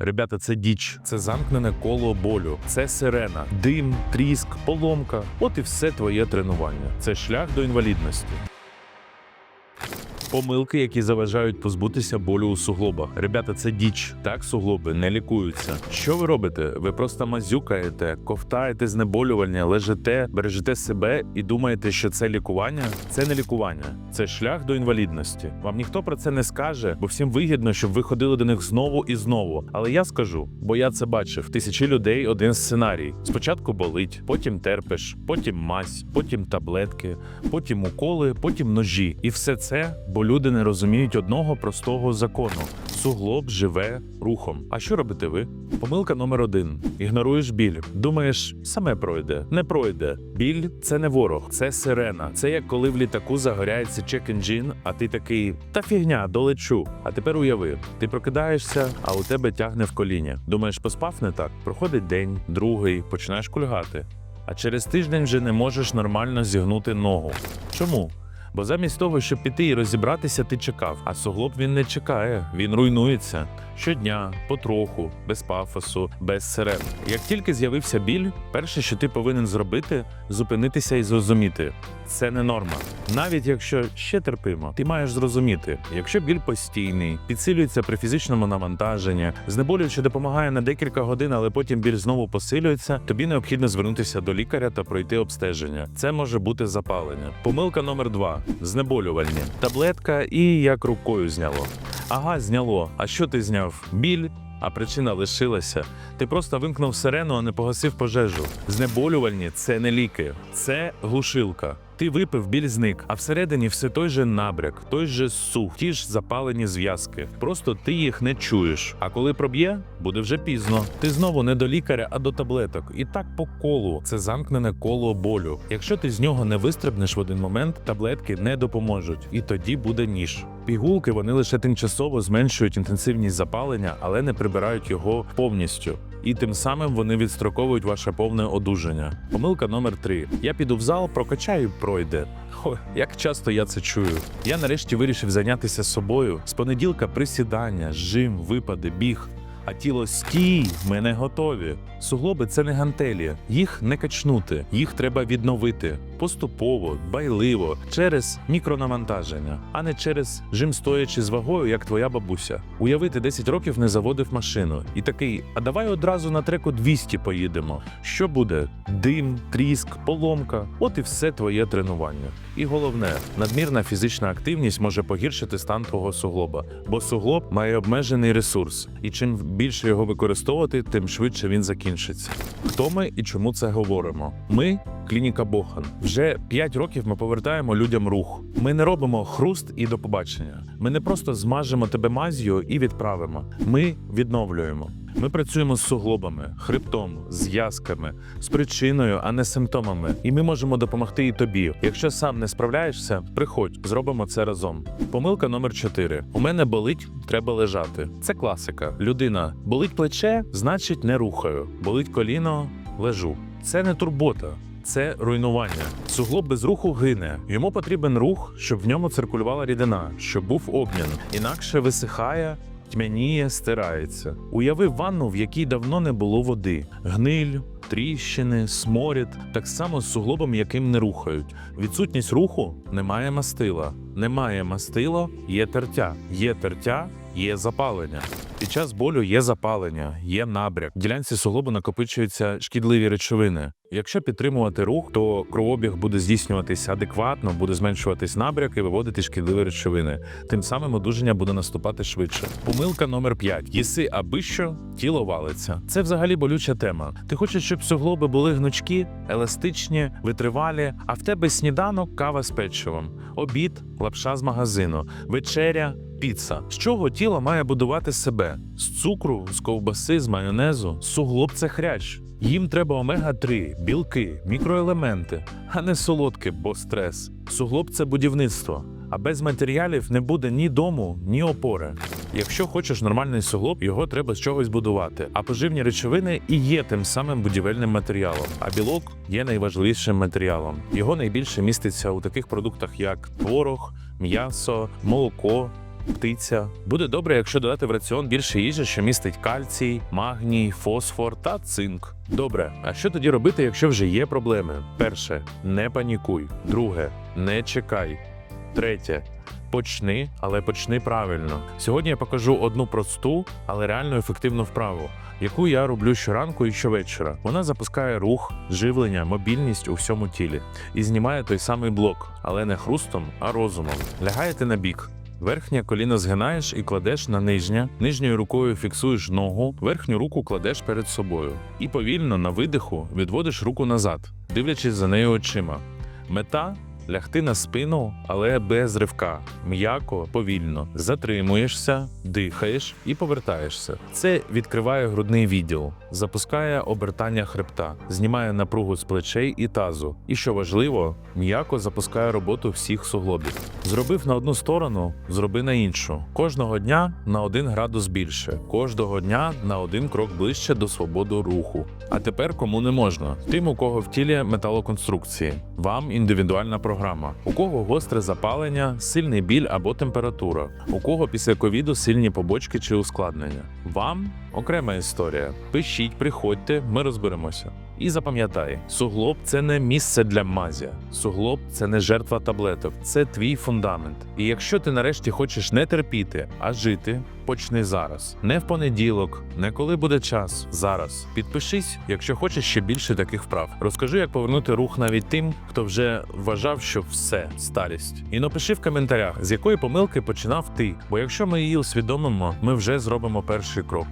Ребята, це діч, це замкнене коло болю, це сирена, дим, тріск, поломка. От і все твоє тренування. Це шлях до інвалідності. Помилки, які заважають позбутися болю у суглобах. Ребята, це діч. Так суглоби не лікуються. Що ви робите? Ви просто мазюкаєте, ковтаєте знеболювання, лежите, бережете себе і думаєте, що це лікування? Це не лікування, це шлях до інвалідності. Вам ніхто про це не скаже, бо всім вигідно, щоб ви ходили до них знову і знову. Але я скажу, бо я це бачив. Тисячі людей один сценарій. Спочатку болить, потім терпиш, потім мазь, потім таблетки, потім уколи, потім ножі. І все це, бо люди не розуміють одного простого закону: суглоб живе рухом. А що робите ви? Помилка номер один: ігноруєш біль. Думаєш, саме пройде, не пройде. Біль це не ворог, це сирена. Це як коли в літаку загоряється чек-інджін, а ти такий та фігня, долечу. А тепер уяви, ти прокидаєшся, а у тебе тягне в коліні. Думаєш, поспав не так? Проходить день, другий, починаєш кульгати. А через тиждень вже не можеш нормально зігнути ногу. Чому? Бо замість того, щоб піти і розібратися, ти чекав. А суглоб він не чекає, він руйнується щодня, потроху, без пафосу, без сирен. Як тільки з'явився біль, перше, що ти повинен зробити, зупинитися і зрозуміти. Це не норма. Навіть якщо ще терпимо, ти маєш зрозуміти, якщо біль постійний, підсилюється при фізичному навантаженні, знеболюючи допомагає на декілька годин, але потім біль знову посилюється, тобі необхідно звернутися до лікаря та пройти обстеження. Це може бути запалення. Помилка номер два: знеболювальні. Таблетка і як рукою зняло. Ага, зняло. А що ти зняв? Біль. А причина лишилася. Ти просто вимкнув сирену, а не погасив пожежу. Знеболювальні це не ліки, це глушилка. Ти випив біль зник, а всередині все той же набряк, той же сух, ті ж запалені зв'язки. Просто ти їх не чуєш. А коли проб'є, буде вже пізно. Ти знову не до лікаря, а до таблеток. І так по колу. Це замкнене коло болю. Якщо ти з нього не вистрибнеш в один момент, таблетки не допоможуть, і тоді буде ніж. Пігулки вони лише тимчасово зменшують інтенсивність запалення, але не прибирають його повністю. І тим самим вони відстроковують ваше повне одужання. Помилка номер три: я піду в зал, прокачаю, і пройде. Хо, як часто я це чую. Я нарешті вирішив зайнятися собою. З понеділка присідання, жим, випади, біг. А тіло стій, ми не готові. Суглоби це не гантелі, їх не качнути, їх треба відновити поступово, дбайливо, через мікронавантаження, а не через жим стоячи з вагою, як твоя бабуся. Уявити 10 років не заводив машину і такий: а давай одразу на треку 200 поїдемо. Що буде? Дим, тріск, поломка. От і все твоє тренування. І головне, надмірна фізична активність може погіршити стан твого суглоба, бо суглоб має обмежений ресурс, і чим більше його використовувати, тим швидше він закінчиться. Хто ми і чому це говоримо? Ми клініка Бохан. Вже 5 років ми повертаємо людям рух. Ми не робимо хруст і до побачення. Ми не просто змажемо тебе маз'ю і відправимо. Ми відновлюємо. Ми працюємо з суглобами, хребтом, зв'язками, з причиною, а не симптомами. І ми можемо допомогти і тобі. Якщо сам не справляєшся, приходь, зробимо це разом. Помилка номер 4. У мене болить, треба лежати. Це класика. Людина болить плече, значить не рухаю. Болить коліно, лежу. Це не турбота. Це руйнування. Суглоб без руху гине. Йому потрібен рух, щоб в ньому циркулювала рідина, щоб був обмін. Інакше висихає, тьмяніє, стирається. Уяви ванну, в якій давно не було води, гниль. Тріщини, сморід, так само з суглобом, яким не рухають. Відсутність руху немає мастила. Немає мастила, є тертя. Є тертя, є запалення. Під час болю є запалення, є набряк. В ділянці суглобу накопичуються шкідливі речовини. Якщо підтримувати рух, то кровообіг буде здійснюватися адекватно, буде зменшуватись набряк і виводити шкідливі речовини. Тим самим одужання буде наступати швидше. Помилка номер 5. Їси аби що, тіло валиться. Це взагалі болюча тема. Ти хочеш, щоб суглоби були гнучкі, еластичні, витривалі, а в тебе сніданок, кава з печивом, обід, лапша з магазину, вечеря. Піца. З чого тіло має будувати себе? З цукру, з ковбаси, з майонезу, суглоб це хрящ. Їм треба омега-3, білки, мікроелементи, а не солодке, бо стрес. Суглоб це будівництво. А без матеріалів не буде ні дому, ні опори. Якщо хочеш нормальний суглоб, його треба з чогось будувати. А поживні речовини і є тим самим будівельним матеріалом. А білок є найважливішим матеріалом. Його найбільше міститься у таких продуктах, як творог, м'ясо, молоко. Птиця. Буде добре, якщо додати в раціон більше їжі, що містить кальцій, магній, фосфор та цинк. Добре, а що тоді робити, якщо вже є проблеми? Перше, не панікуй. Друге, не чекай. Третє. Почни, але почни правильно. Сьогодні я покажу одну просту, але реально ефективну вправу, яку я роблю щоранку і щовечора. Вона запускає рух, живлення, мобільність у всьому тілі і знімає той самий блок, але не хрустом, а розумом. Лягаєте на бік. Верхнє коліно згинаєш і кладеш на нижнє, нижньою рукою фіксуєш ногу, верхню руку кладеш перед собою. І повільно на видиху відводиш руку назад, дивлячись за нею очима. Мета лягти на спину, але без ривка, м'яко, повільно. Затримуєшся, дихаєш і повертаєшся. Це відкриває грудний відділ, запускає обертання хребта, знімає напругу з плечей і тазу. І що важливо, м'яко запускає роботу всіх суглобів. Зробив на одну сторону, зроби на іншу. Кожного дня на один градус більше, кожного дня на один крок ближче до свободи руху. А тепер кому не можна? Тим, у кого в тілі металоконструкції. Вам індивідуальна програма. У кого гостре запалення, сильний біль або температура. У кого після ковіду сильні побочки чи ускладнення. Вам окрема історія. Пишіть, приходьте, ми розберемося. І запам'ятай, суглоб це не місце для мазя. Суглоб це не жертва таблеток, це твій фундамент. І якщо ти нарешті хочеш не терпіти, а жити, почни зараз. Не в понеділок, не коли буде час. Зараз. Підпишись, якщо хочеш ще більше таких вправ. Розкажи, як повернути рух навіть тим, хто вже вважав, що все старість. І напиши в коментарях, з якої помилки починав ти. Бо якщо ми її усвідомимо, ми вже зробимо перший крок.